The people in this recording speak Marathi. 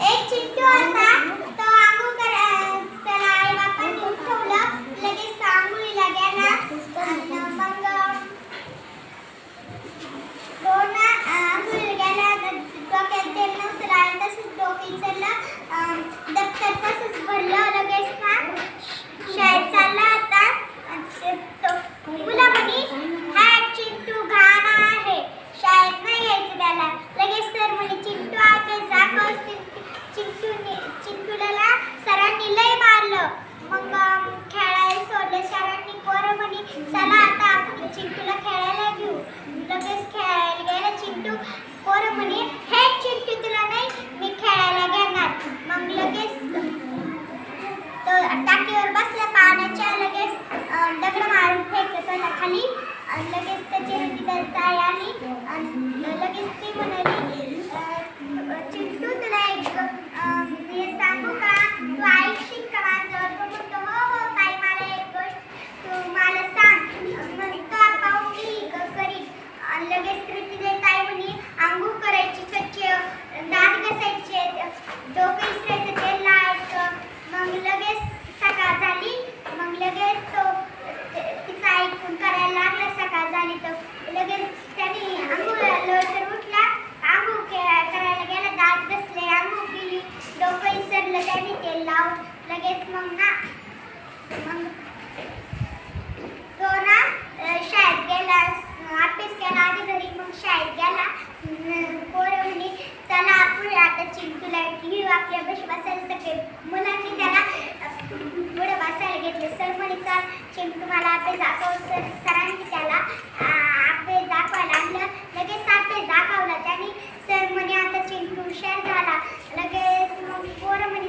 E çıktı onlar. गेला पोरं म्हणे हे चिंटू तुला नाही मी खेळायला घेणार. मग लगेच तो टाकीवर बसला पाण्याच्या लगेच दगड मारून फेकत होता खाली. लगेच त्याची तिथं ताई आणि लगेच ती म्हणाली तेच मग ना. मग तो ना शाळेत गेला अभ्यास केला आधी घरी मग शाळेत गेला. पोरं म्हणे चला आपण आता चिंटूला घेऊ आपल्या बशी बसायला. सगळे मुलांनी त्याला पुढे बसायला घेतले. सर म्हणे चाल चिंतू मला अभ्यास दाखव. सर सरांनी त्याला अभ्यास दाखवायला आणलं. लगेच अभ्यास दाखवला त्याने. सर म्हणे आता चिंतू हुशार झाला. लगेच मग पोरं म्हणे